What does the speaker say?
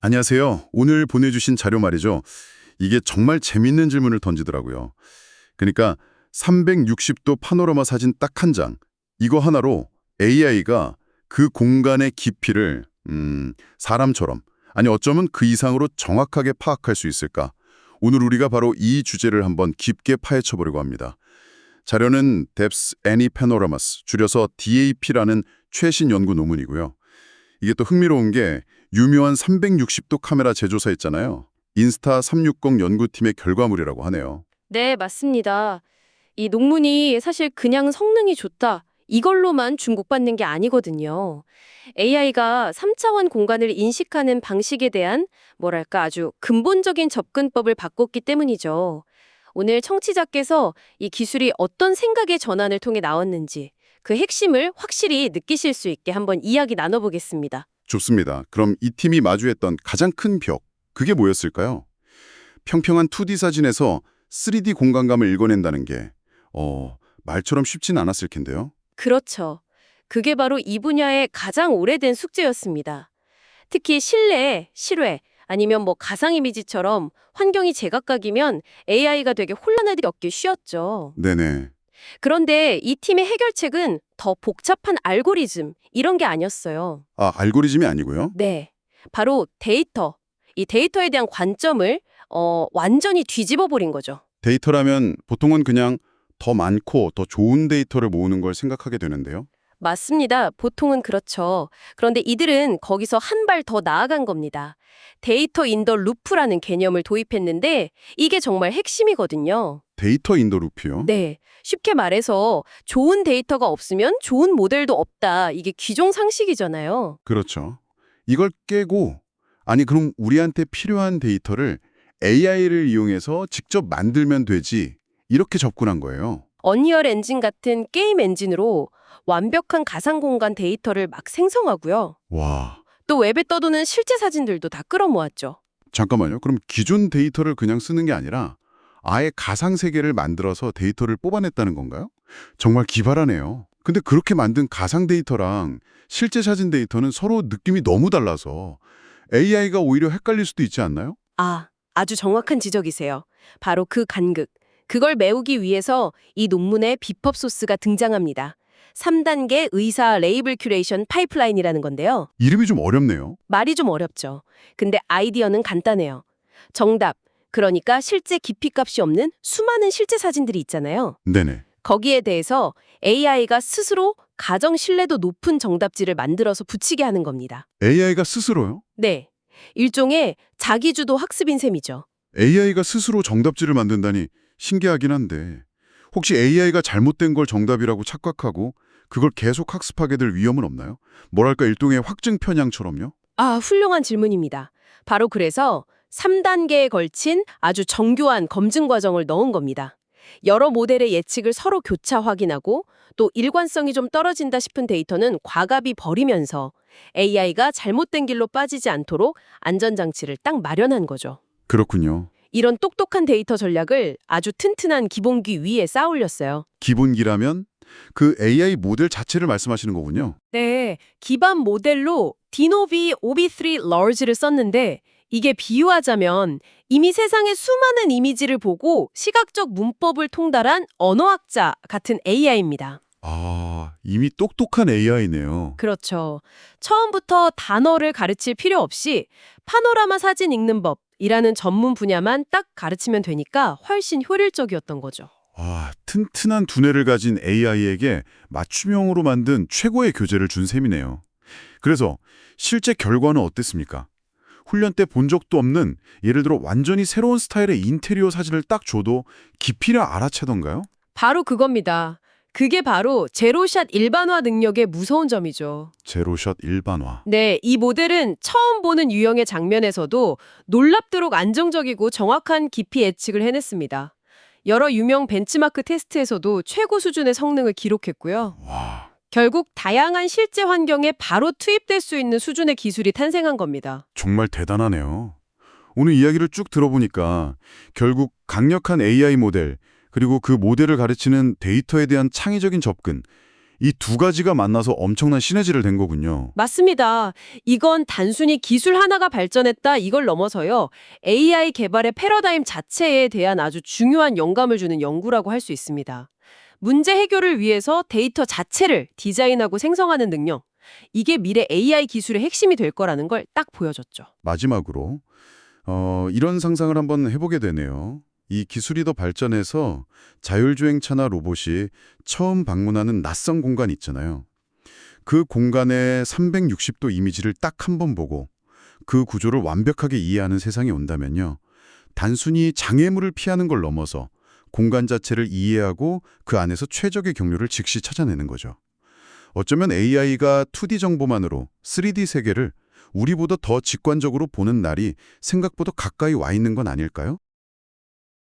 안녕하세요. 오늘 보내주신 자료 말이죠. 이게 정말 재밌는 질문을 던지더라고요. 그러니까 360도 파노라마 사진 딱 한 장. 이거 하나로 AI가 그 공간의 깊이를 음, 사람처럼 아니 어쩌면 그 이상으로 정확하게 파악할 수 있을까? 오늘 우리가 바로 이 주제를 한번 깊게 파헤쳐 보려고 합니다. 자료는 Depths Any Panoramas, 줄여서 DAP라는 최신 연구 논문이고요. 이게 또 흥미로운 게 유명한 360도 카메라 제조사 있잖아요. 인스타 360 연구팀의 결과물이라고 하네요. 네, 맞습니다. 이 논문이 사실 그냥 성능이 좋다. 이걸로만 중복받는 게 아니거든요. AI가 3차원 공간을 인식하는 방식에 대한 뭐랄까 아주 근본적인 접근법을 바꿨기 때문이죠. 오늘 청취자께서 이 기술이 어떤 생각의 전환을 통해 나왔는지 그 핵심을 확실히 느끼실 수 있게 한번 이야기 나눠보겠습니다. 좋습니다. 그럼 이 팀이 마주했던 가장 큰 벽, 그게 뭐였을까요? 평평한 2D 사진에서 3D 공간감을 읽어낸다는 게 어, 말처럼 쉽진 않았을 텐데요. 그렇죠. 그게 바로 이 분야의 가장 오래된 숙제였습니다. 특히 실내, 실외, 아니면 뭐 가상 이미지처럼 환경이 제각각이면 AI가 되게 혼란하기 얻기 쉬웠죠. 네네. 그런데 이 팀의 해결책은 더 복잡한 알고리즘 이런 게 아니었어요. 아, 알고리즘이 아니고요? 네. 바로 데이터. 이 데이터에 대한 관점을 어, 완전히 뒤집어 버린 거죠. 데이터라면 보통은 그냥 더 많고 더 좋은 데이터를 모으는 걸 생각하게 되는데요. 맞습니다. 보통은 그렇죠. 그런데 이들은 거기서 한 발 더 나아간 겁니다. 데이터 인더 루프라는 개념을 도입했는데 이게 정말 핵심이거든요. 데이터 인더 루프요? 네. 쉽게 말해서 좋은 데이터가 없으면 좋은 모델도 없다. 이게 기존 상식이잖아요. 그렇죠. 이걸 깨고 아니 그럼 우리한테 필요한 데이터를 AI를 이용해서 직접 만들면 되지 이렇게 접근한 거예요. 언리얼 엔진 같은 게임 엔진으로 완벽한 가상 공간 데이터를 막 생성하고요. 와, 또 웹에 떠도는 실제 사진들도 다 끌어모았죠. 잠깐만요. 그럼 기존 데이터를 그냥 쓰는 게 아니라 아예 가상 세계를 만들어서 데이터를 뽑아냈다는 건가요? 정말 기발하네요. 근데 그렇게 만든 가상 데이터랑 실제 사진 데이터는 서로 느낌이 너무 달라서 AI가 오히려 헷갈릴 수도 있지 않나요? 아, 아주 정확한 지적이세요. 바로 그 간극. 그걸 메우기 위해서 이 논문의 비법 소스가 등장합니다. 3단계 의사 레이블 큐레이션 파이프라인이라는 건데요. 이름이 좀 어렵네요. 말이 좀 어렵죠. 근데 아이디어는 간단해요. 정답. 그러니까 실제 깊이값이 없는 수많은 실제 사진들이 있잖아요. 네네. 거기에 대해서 AI가 스스로 가정 신뢰도 높은 정답지를 만들어서 붙이게 하는 겁니다. AI가 스스로요? 네. 일종의 자기주도 학습인 셈이죠. AI가 스스로 정답지를 만든다니 신기하긴 한데 혹시 AI가 잘못된 걸 정답이라고 착각하고 그걸 계속 학습하게 될 위험은 없나요? 뭐랄까 일종의 확증 편향처럼요? 아, 훌륭한 질문입니다. 바로 그래서 3단계에 걸친 아주 정교한 검증 과정을 넣은 겁니다. 여러 모델의 예측을 서로 교차 확인하고 또 일관성이 좀 떨어진다 싶은 데이터는 과감히 버리면서 AI가 잘못된 길로 빠지지 않도록 안전장치를 딱 마련한 거죠. 그렇군요. 이런 똑똑한 데이터 전략을 아주 튼튼한 기본기 위에 쌓아올렸어요. 기본기라면 그 AI 모델 자체를 말씀하시는 거군요. 네, 기반 모델로 디노비 OB3 Large를 썼는데 이게 비유하자면 이미 세상의 수많은 이미지를 보고 시각적 문법을 통달한 언어학자 같은 AI입니다. 아, 이미 똑똑한 AI네요. 그렇죠. 처음부터 단어를 가르칠 필요 없이 파노라마 사진 읽는 법이라는 전문 분야만 딱 가르치면 되니까 훨씬 효율적이었던 거죠. 아, 튼튼한 두뇌를 가진 AI에게 맞춤형으로 만든 최고의 교재를 준 셈이네요. 그래서 실제 결과는 어땠습니까? 훈련 때 본 적도 없는 예를 들어 완전히 새로운 스타일의 인테리어 사진을 딱 줘도 깊이를 알아채던가요? 바로 그겁니다. 그게 바로 제로샷 일반화 능력의 무서운 점이죠. 제로샷 일반화. 네, 이 모델은 처음 보는 유형의 장면에서도 놀랍도록 안정적이고 정확한 깊이 예측을 해냈습니다. 여러 유명 벤치마크 테스트에서도 최고 수준의 성능을 기록했고요. 와, 결국 다양한 실제 환경에 바로 투입될 수 있는 수준의 기술이 탄생한 겁니다. 정말 대단하네요. 오늘 이야기를 쭉 들어보니까 결국 강력한 AI 모델, 그리고 그 모델을 가르치는 데이터에 대한 창의적인 접근, 이 두 가지가 만나서 엄청난 시너지를 낸 거군요. 맞습니다. 이건 단순히 기술 하나가 발전했다 이걸 넘어서요. AI 개발의 패러다임 자체에 대한 아주 중요한 영감을 주는 연구라고 할 수 있습니다. 문제 해결을 위해서 데이터 자체를 디자인하고 생성하는 능력. 이게 미래 AI 기술의 핵심이 될 거라는 걸 딱 보여줬죠. 마지막으로 어, 이런 상상을 한번 해보게 되네요. 이 기술이 더 발전해서 자율주행차나 로봇이 처음 방문하는 낯선 공간 있잖아요. 그 공간의 360도 이미지를 딱 한 번 보고 그 구조를 완벽하게 이해하는 세상이 온다면요. 단순히 장애물을 피하는 걸 넘어서 공간 자체를 이해하고 그 안에서 최적의 경로를 즉시 찾아내는 거죠. 어쩌면 AI가 2D 정보만으로 3D 세계를 우리보다 더 직관적으로 보는 날이 생각보다 가까이 와 있는 건 아닐까요?